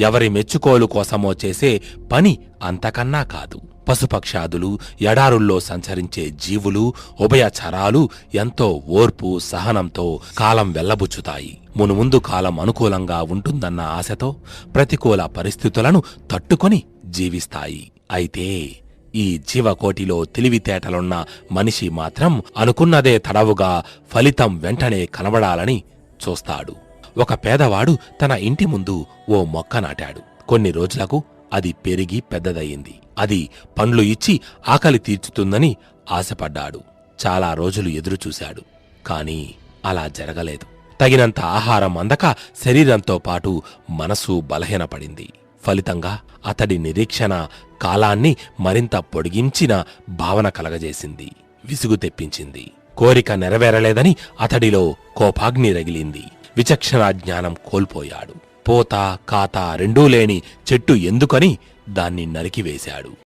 ఎవరి మెచ్చుకోలు కోసమో చేసే పని అంతకన్నా కాదు. పశుపక్షాదులు ఎడారుల్లో సంచరించే జీవులు ఉభయచరాలు ఎంతో ఓర్పు సహనంతో కాలం వెల్లబుచ్చుతాయి మునుముందు కాలం అనుకూలంగా ఉంటుందన్న ఆశతో ప్రతికూల పరిస్థితులను తట్టుకొని జీవిస్తాయి. అయితే ఈ జీవకోటిలో తెలివితేటలున్న మనిషి మాత్రం అనుకున్నదే తడవుగా ఫలితం వెంటనే కనబడాలని చూస్తాడు. ఒక పేదవాడు తన ఇంటి ముందు ఓ మొక్క నాటాడు. కొన్ని రోజులకు అది పెరిగి పెద్దదయ్యింది. అది పండ్లు ఇచ్చి ఆకలి తీర్చుతుందని ఆశపడ్డాడు. చాలా రోజులు ఎదురుచూశాడు కాని అలా జరగలేదు. తగినంత ఆహారం అందక శరీరంతో పాటు మనసు బలహీనపడింది. ఫలితంగా అతడి నిరీక్షణ కాలాన్ని మరింత పొడిగించిన భావన కలగజేసింది. విసుగు తెప్పించింది. కోరిక నెరవేరలేదని అతడిలో కోపాగ్ని రగిలింది. విచక్షణా జ్ఞానం కోల్పోయాడు. పోత కాత రెండూ లేని చెట్టు ఎందుకని దాన్ని నరికివేశాడు.